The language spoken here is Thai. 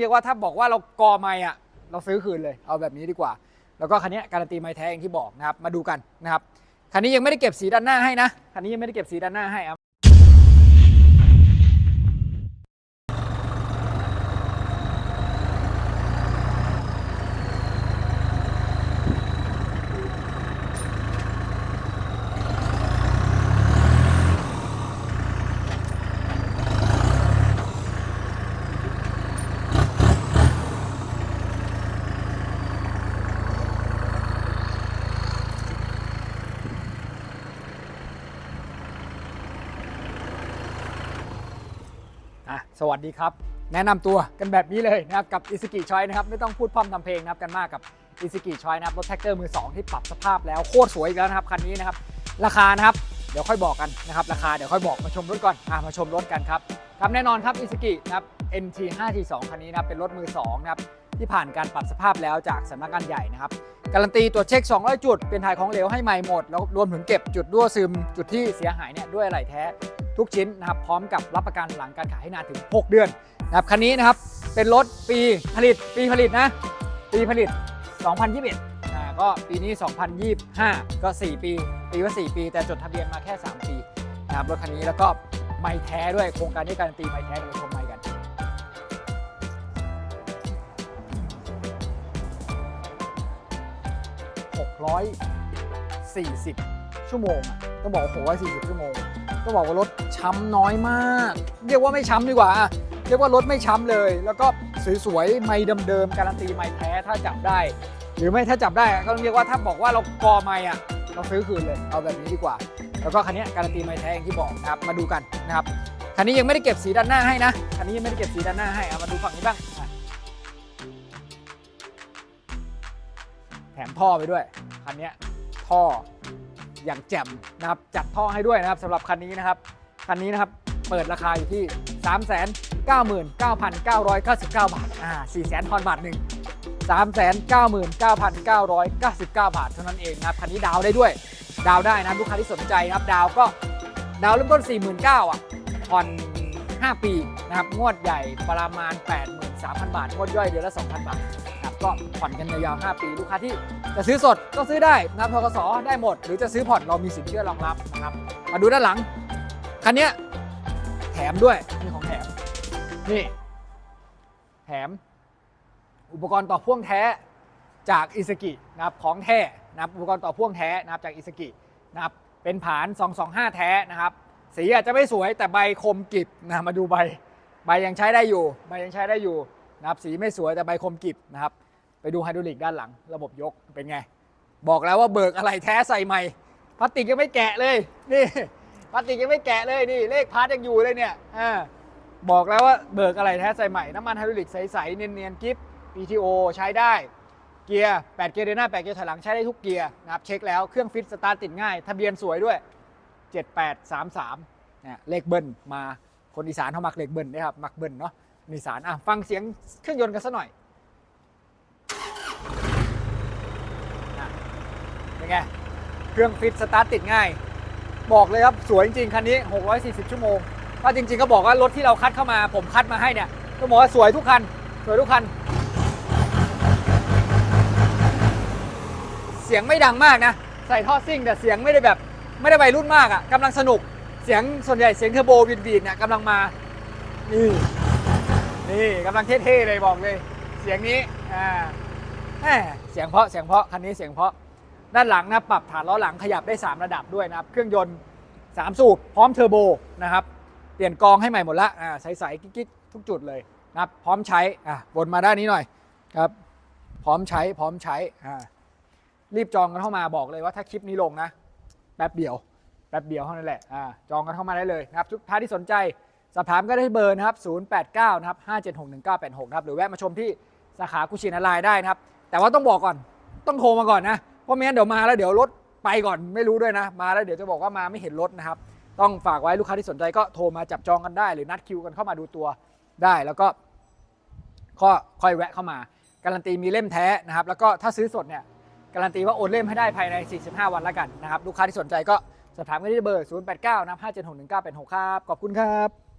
เรียกว่าถ้าบอกว่าเรากอไม่อะเราซื้อคืนเลยเอาแบบนี้ดีกว่า แล้วก็คันนี้การันตีไม่แท้อย่างที่บอกนะครับมาดูกันนะครับคันนี้ยังไม่ได้เก็บสีด้านหน้าให้นะคันนี้ยังไม่ได้เก็บสีด้านหน้าให้ อะสวัสดีครับ แนะนำตัวกันแบบนี้เลยนะครับกับอิสกิชอยนะครับไม่ต้องพูดพร่ำทำเพลงนะครับกันมากกับอิสกิชอยนะครับรถแท็กเตอร์มือ 2 ที่ปรับสภาพแล้วโคตรสวยอีกแล้วนะครับคันนี้นะครับราคานะครับเดี๋ยวค่อยบอกกันนะครับราคาเดี๋ยวค่อยบอกมาชมรถก่อนอะมาชมรถกันครับครับแน่นอนครับอิสกินะครับ NT5T2 คันนี้นะครับเป็นรถมือ2นะครับ ที่ผ่านการปรับสภาพแล้วจากสำนักงานใหญ่นะครับการันตีตรวจเช็ค 200 จุด เป็นถ่ายของเหลวให้ใหม่หมด แล้วรวมถึงเก็บจุดรั่วซึม จุดที่เสียหายเนี่ยด้วยอะไหล่แท้ ทุกชิ้นนะครับพร้อมกับรับประกันหลังการขายให้นานถึง 6 เดือนนะครับคันนี้นะครับเป็นรถปีผลิตปีผลิตนะ ปีผลิต 2021อ่าก็ปีนี้ 2025 ก็ 4 ปีปีว่า 4 ปี แต่จดทะเบียนมาแค่ 3 ปีนะครับรถคันนี้แล้วก็ไม่แท้ด้วยโครงการนี้การันตีไม่แท้เดี๋ยวมาชมไม่ 640 ชั่วโมงอะต้องบอกว่า640 ชั่วโมง ต้องบอกว่ารถช้ำน้อยมาก เรียกว่าไม่ช้ำดีกว่า เรียกว่ารถไม่ช้ำเลย แล้วก็สวยๆ ไม่เดิมๆ การันตีไม่แท้ถ้าจับได้ หรือไม่ถ้าจับได้ก็ต้องเรียกว่าถ้าบอกว่าเรากอไม่อะเราซื้อคืนเลย เอาแบบนี้ดีกว่า แล้วก็คันนี้การันตีไม่แท้อย่างที่บอกนะครับ มาดูกันนะครับ คันนี้ยังไม่ได้เก็บสีด้านหน้าให้นะ คันนี้ยังไม่ได้เก็บสีด้านหน้าให้ เอามาดูฝั่งนี้บ้าง มท่อไปด้วย คันนี้ท่ออย่างแจ่มนะครับจัดท่อให้ด้วยนะครับสำหรับคันนี้นะครับ คันนี้นะครับเปิดราคาอยู่ที่ 3 9 9 9 9 9 บาทอ่า4 0 0 0 0 0ทอนบาทหนึ่ง3 9 9 9 9 9 บาท เท่านั้นเองนะครับคันนี้ดาวได้ด้วย ดาวได้นะลูกค้าที่สนใจนะครับ ดาวก็ดาวเริ่มต้น 49,000อะผ่อน 5 ปีนะครับ งวดใหญ่ประมาณ 83,000 บาท งวดย่อยเดือนละ 2,000 บาท ก็ผ่อนกันยาวๆ5ปี ลูกค้าที่จะซื้อสดก็ซื้อได้นะครับทกสได้หมด หรือจะซื้อผ่อนเรามีสินเชื่อรองรับนะครับมาดูด้านหลังคันนี้แถมด้วยมีของแถมนี่แถมอุปกรณ์ต่อพ่วงแท้จากอิสกินะครับของแท้นะครับอุปกรณ์ต่อพ่วงแท้นะครับจากอิสกินะครับเป็นผาน 225 แท้นะครับสีอาจจะไม่สวยแต่ใบคมกริบนะมาดูใบ ใบยังใช้ได้อยู่ ใบยังใช้ได้อยู่นะครับสีไม่สวยแต่ใบคมกริบนะครับ ไปดูไฮดรอลิกด้านหลัง ระบบยกเป็นไง บอกแล้วว่าเบิกอะไรแท้ใส่ใหม่พลาสติกยังไม่แกะเลยนี่พลาสติกยังไม่แกะเลยนี่เลขพาร์ทยังอยู่เลยเนี่ยอ่าบอกแล้วว่าเบิกอะไรแท้ใส่ใหม่น้ำมันไฮดรอลิกใสๆเนียนๆกิฟ PTO ใช้ได้ เกียร์ 8 เกียร์เดินหน้า 8 เกียร์ถอยหลังใช้ได้ทุกเกียร์นะครับเช็คแล้วเครื่องฟิตสตาร์ทติดง่าย ทะเบียนสวยด้วย 7833เนี่ยเลขเบิ้ลมาคนอีสานเขามักเลขเบิ้ลนะครับมักเบิ้ลเนาะอีสานอะฟังเสียงเครื่องยนต์กันสักหน่อยอะเป็น ไง เครื่องฟิตสตาร์ทติดง่าย บอกเลยครับ สวยจริงๆคันนี้ 640 ชั่วโมงก็จริง ๆ ก็บอกว่ารถที่เราคัดเข้ามา ผมคัดมาให้เนี่ยก็บอกว่าสวยทุกคัน สวยทุกคัน เสียงไม่ดังมากนะ ใส่ท่อซิ่งแต่เสียงไม่ได้แบบไม่ได้วัยรุ่นมากอะ่ะกำลังสนุก เสียงส่วนใหญ่เสียงเทอร์โบวินวีดเนี่ยกำลังมา นี่ นี่กำลังเท่ๆเลยบอกเลย เสียงนี้ อ่าเสียงเพาะ เสียงเพาะ คันนี้เสียงเพาะ ด้านหลังนะปรับฐานล้อหลังขยับได้ 3 ระดับด้วยนะครับ เครื่องยนต์ 3 สูบพร้อมเทอร์โบนะครับ เปลี่ยนกองให้ใหม่หมดละอ่าใสๆกิ๊กๆทุกจุดเลยนะครับ พร้อมใช้อะวนมาด้านนี้หน่อยครับ พร้อมใช้พร้อมใช้อ่ารีบจองกันเข้ามาบอกเลยว่าถ้าคลิปนี้ลงนะแป๊บเดียวแป๊บเดียวเท่านั้นแหละอ่าจองกันเข้ามาได้เลยนะครับทุกท่านที่สนใจสอบถามก็ได้เบอร์นะครับ 089 นะครับ 5761986 นะครับ หรือแวะมาชมที่สาขากุชินาลายได้นะครับ แต่ว่าต้องบอกก่อน ต้องโทรมาก่อนนะ ราะไม่งั้นเดี๋ยวมาแล้วเดี๋ยวรถไปก่อนไม่รู้ด้วยนะ มาแล้วเดี๋ยวจะบอกว่ามาไม่เห็นรถนะครับ ต้องฝากไว้ลูกค้าที่สนใจก็โทรมาจับจองกันได้ หรือนัดคิวกันเข้ามาดูตัวได้ แล้วก็ก็ค่อยแวะเข้ามา การันตีมีเล่มแท้นะครับ แล้วก็ถ้าซื้อสดเนี่ยการันตีว่าโอนเล่มให้ได้ภายใน 45 วันแล้วกันนะครับลูกค้าที่สนใจก็สอบถามกันที่เบอร์ 089นะครับ5761986 ครับขอบคุณครับ